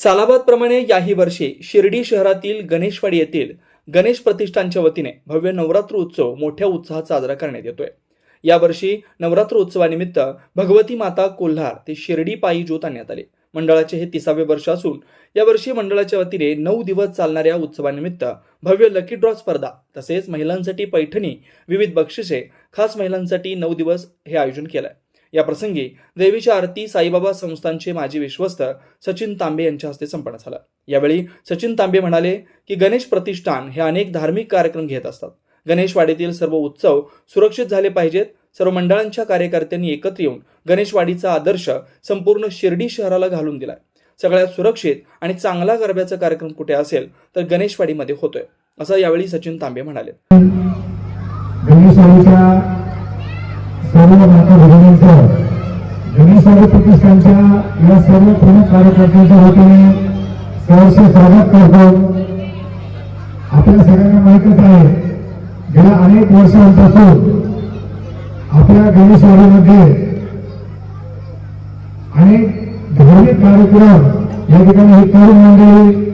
सालाबादप्रमाणे याही वर्षी शिर्डी शहरातील गणेशवाडी येथील गणेश प्रतिष्ठानच्या वतीने भव्य नवरात्र उत्सव मोठ्या उत्साहात साजरा करण्यात येतोय. यावर्षी नवरात्र उत्सवानिमित्त भगवती माता कोल्हार ते शिर्डी पायी ज्योत आणण्यात आले. मंडळाचे हे तिसावे वर्ष असून यावर्षी मंडळाच्या वतीने नऊ दिवस चालणाऱ्या उत्सवानिमित्त भव्य लकी ड्रॉ स्पर्धा तसेच महिलांसाठी पैठणी विविध बक्षिसे खास महिलांसाठी नऊ दिवस हे आयोजन केलं आहे या प्रसंगी देवीच्या आरती साईबाबा संस्थानचे माजी विश्वस्त सचिन तांबे यांच्या हस्ते संपन्न झाला. यावेळी सचिन तांबे म्हणाले की गणेश प्रतिष्ठान हे अनेक धार्मिक कार्यक्रम घेत असतात. गणेशवाडीतील सर्व उत्सव सुरक्षित झाले पाहिजेत. सर्व मंडळांच्या कार्यकर्त्यांनी एकत्र येऊन गणेशवाडीचा आदर्श संपूर्ण शिर्डी शहराला घालून दिलाय. सगळ्यात सुरक्षित आणि चांगला गरब्याचा कार्यक्रम कुठे असेल तर गणेशवाडीमध्ये होतोय असं यावेळी सचिन तांबे म्हणाले. गणेशवाडीच्या सर्व माता भगिनींचं गणेशवाडी प्रतिष्ठानच्या या सर्व प्रमुख कार्यकर्त्यांच्या वतीने सहर्ष स्वागत करतो. आपल्या सगळ्यांना माहीतच आहे गेल्या अनेक वर्षांपासून आपल्या गणेशवाडीमध्ये अनेक धार्मिक कार्यक्रम या ठिकाणी ही तरुण मंडळी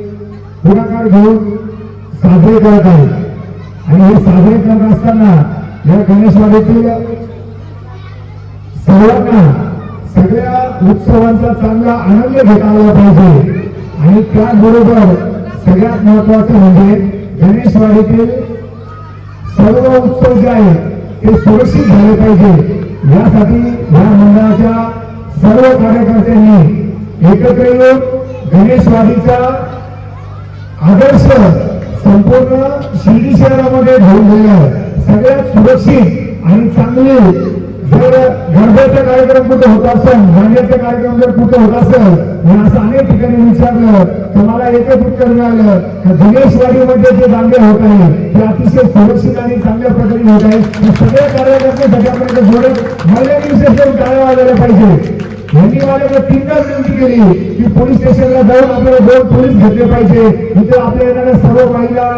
पुढाकार घेऊन साजरे करत आहेत. आणि हे साजरे करत असताना या गणेशवाडीतील सर्वांना सगळ्या उत्सवांचा चांगला आनंद घेता आला पाहिजे. आणि त्याचबरोबर सगळ्यात महत्वाचं म्हणजे गणेशवाडीतील सर्व उत्सव जे आहेत ते सुरक्षित झाले पाहिजे. यासाठी या मंडळाच्या सर्व कार्यकर्त्यांनी एकत्र येऊन गणेशवाडीचा आदर्श संपूर्ण शिर्डी शहरामध्ये घेऊन गेलं सगळ्यात सुरक्षित आणि चांगली जर गरबेचा कार्यक्रम कुठं होत असेल गाण्याचा कार्यक्रम जर कुठं होत असेल मी असं अनेक ठिकाणी विचारलं तर मला एकच उत्तर मिळालं की गणेशवाडीमध्ये जे दांगे होत आहे ते अतिशय सुरक्षित आणि चांगल्या प्रकारे होत आहे हे सगळ्या कार्यकर्ते आपल्याकडे जोडत महिलांनी विशेष टाळ्या वाजायला पाहिजे. यांनी मला तीनदा विनंती केली की पोलीस स्टेशनला जाऊन आपल्याला दोन पोलीस घेतले पाहिजे. इथे आपल्या येणाऱ्या सर्व महिला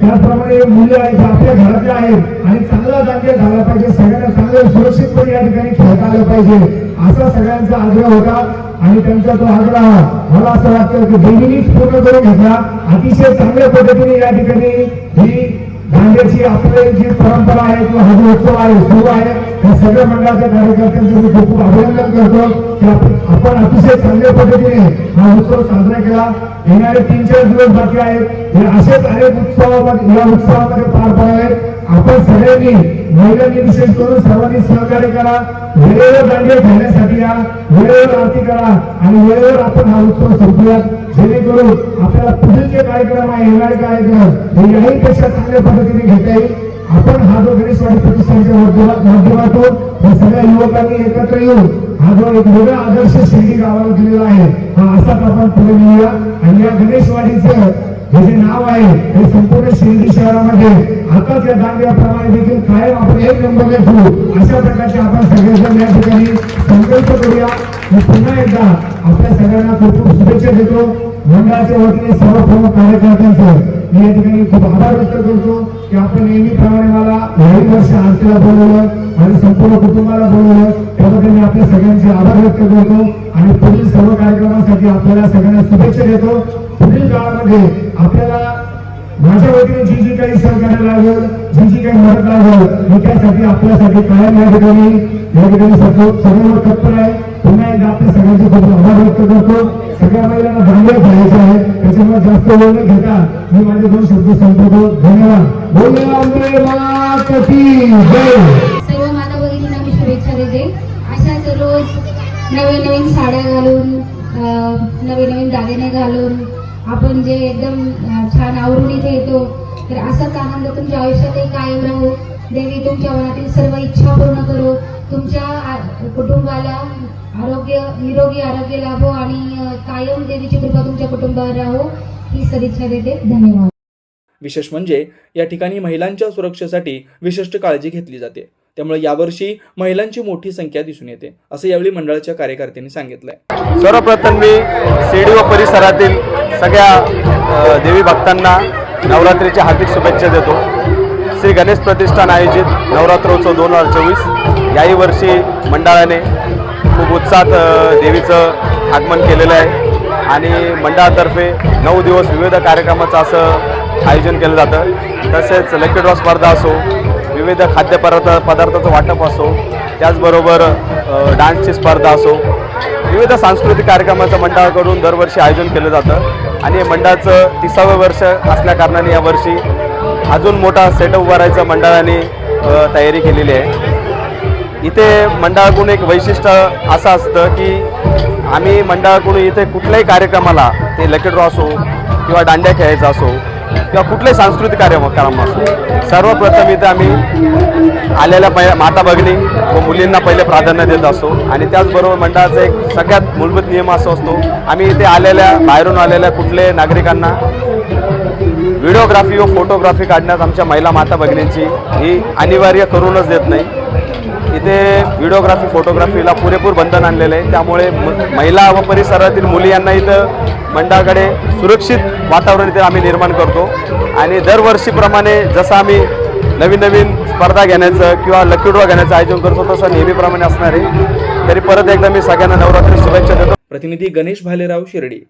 त्याचप्रमाणे मुले आहेत जे आपल्या घरातल्या आहेत आणि चांगला दांगे झाला पाहिजे. सगळ्यांना चांगलं सुरक्षितपणे या ठिकाणी खेळता आलं पाहिजे. असा सगळ्यांचा आग्रह होता आणि त्यांचा तो आग्रह मला असं वाटतं की देवीनीच पूर्ण करून घेतला. अतिशय चांगल्या पद्धतीने या ठिकाणी ही दांड्याची आपले जी परंपरा आहे किंवा हा जो उत्सव आहे सुरू आहे या सगळ्या मंडळाच्या कार्यकर्त्यांचं मी खूप खूप अभिनंदन करतो. की आपण अतिशय चांगल्या पद्धतीने हा उत्सव साजरा केला. येणारे तीन चार दिवस बाकी आहेत. हे असेच अनेक उत्सवामध्ये या उत्सवामध्ये पार पडावेत आपण सगळ्यांनी महिलांनी विशेष करून सर्वांनी सहकार्य करा. वेळेवर दांडे घेण्यासाठी या. वेळेवर आरती करा. आणि वेळेवर आपण हा उत्सव संपूया जेणेकरून आपल्याला पुढील जे कार्यक्रम आहे येणारे कार्यक्रम हे याही पेक्षा चांगल्या पद्धतीने घेता येईल. आपण हा जो गणेशवाडी प्रतिष्ठानच्या माध्यमातून या सगळ्या युवकांनी एकत्र येऊन हा जो एक वेगळा आदर्श शिर्डी गावाला दिलेला आहे हा असाच आपण पुढे नेऊया. आणि या गणेशवाडीचं हे जे नाव आहे हे संपूर्ण शिर्डी शहरामध्ये आताच या दांड्याप्रमाणे देखील कायम आपण एक नंबर घेतो अशा प्रकारचे आपण सगळेजण या ठिकाणी संकल्प करूया. मी पुन्हा एकदा आपल्या सगळ्यांना खूप खूप शुभेच्छा देतो. मंडळाच्या वतीने सर्व प्रमुख कार्यकर्त्यांचं मी या ठिकाणी खूप आभार व्यक्त करतो की आपण नेहमीप्रमाणे मला नवीन वर्ष आरतीला बोलवलं आणि संपूर्ण कुटुंबाला बोलवलं. त्याबद्दल मी आपल्या सगळ्यांचे आभार व्यक्त करतो आणि पुढील सर्व कार्यक्रमासाठी आपल्याला सगळ्यांना शुभेच्छा देतो. पुढील काळामध्ये आपल्याला माझ्या वतीने जी जी काही सहकार्य लागेल जी जी काही मदत लागेल मी त्यासाठी आपल्यासाठी कायम या ठिकाणी या ठिकाणी सर्व सर्व तत्पर आहे. पुन्हा आपल्या सगळ्यांचे खूप आभार व्यक्त करतो. सगळ्या महिलांना दांडे घ्यायचे आहे. त्याच्यामुळे जास्त वेळ न घेता मी माझे दोन शब्द संपवतो. धन्यवाद. बोलले अमरे सर्व माता भगिनींना मी शुभेच्छा देते. अशाच रोज नवीन नवीन साड्या घालून नवीन नवीन दागिने घालून आपण जे एकदम छान आवरून इथे येतो तर असाच आनंद तुमच्या आयुष्यातही कायम राहू. देवी तुमच्या मनातील सर्व इच्छा पूर्ण करू. तुमच्या कुटुंबाला आरोग्य निरोगी आरोग्य लाभो आणि कायम देवीची कृपा तुमच्या कुटुंबावर राहो ही सदिच्छा देते. धन्यवाद. विशेष म्हणजे या ठिकाणी महिलांच्या सुरक्षेसाठी विशिष्ट काळजी घेतली जाते. त्यामुळे यावर्षी महिलांची मोठी संख्या दिसून येते असं यावेळी मंडळाच्या कार्यकर्त्यांनी सांगितलंय. सर्वप्रथम मी शिर्डी व परिसरातील सगळ्या देवी भक्तांना नवरात्रीच्या हार्दिक शुभेच्छा देतो. श्री गणेश प्रतिष्ठान आयोजित नवरात्रोत्सव दोन हजार चोवीस याही वर्षी मंडळाने खूप उत्साहात देवीचं आगमन केलेलं आहे. आणि मंडळातर्फे नऊ दिवस विविध कार्यक्रमाचं असं आयोजन केलं जातं. तसेच लकी स्पर्धा असो विविध खाद्यपदार्थ पदार्थाचं वाटप असो त्याचबरोबर डान्सची स्पर्धा असो विविध सांस्कृतिक कार्यक्रमाचं मंडळाकडून दरवर्षी आयोजन केलं जातं. आणि मंडळाचं तिसावं वर्ष असल्याकारणाने यावर्षी अजून मोठा सेटअप उभारायचं मंडळाने तयारी केलेली आहे. इथे मंडळाकडून एक वैशिष्ट्य असं असतं की आम्ही मंडळाकडून इथे कुठल्याही कार्यक्रमाला ते लकेड्रो असो किंवा दांड्या खेळायचा असो किंवा कुठलाही सांस्कृतिक कार्यक्रम असो सर्वप्रथम इथे आम्ही आलेल्या पै माता भगिनी व मुलींना पहिले प्राधान्य देत असतो आणि त्याचबरोबर मंडळाचा एक सगळ्यात मूलभूत नियम असं असतो आम्ही इथे आलेल्या बाहेरून आलेल्या कुठल्याही नागरिकांना व्हिडिओग्राफी व फोटोग्राफी काढण्यात आमच्या महिला माता भगिनींची ही अनिवार्य करूनच देत नाही. इथे व्हिडिओग्राफी फोटोग्राफीला पुरेपूर बंधन आणलेलं आहे. त्यामुळे म- महिला व परिसरातील मुली यांना इथं मंडळाकडे सुरक्षित वातावरण इथे आम्ही निर्माण करतो. आणि दरवर्षीप्रमाणे जसं आम्ही नवीन नवीन स्पर्धा घेण्याचं किंवा लकी ड्रॉ घेण्याचं आयोजन करतो तसं नेहमीप्रमाणे असणार आहे. तरी परत एकदा मी सगळ्यांना नवरात्री शुभेच्छा देतो. प्रतिनिधी गणेश भालेराव शिर्डी.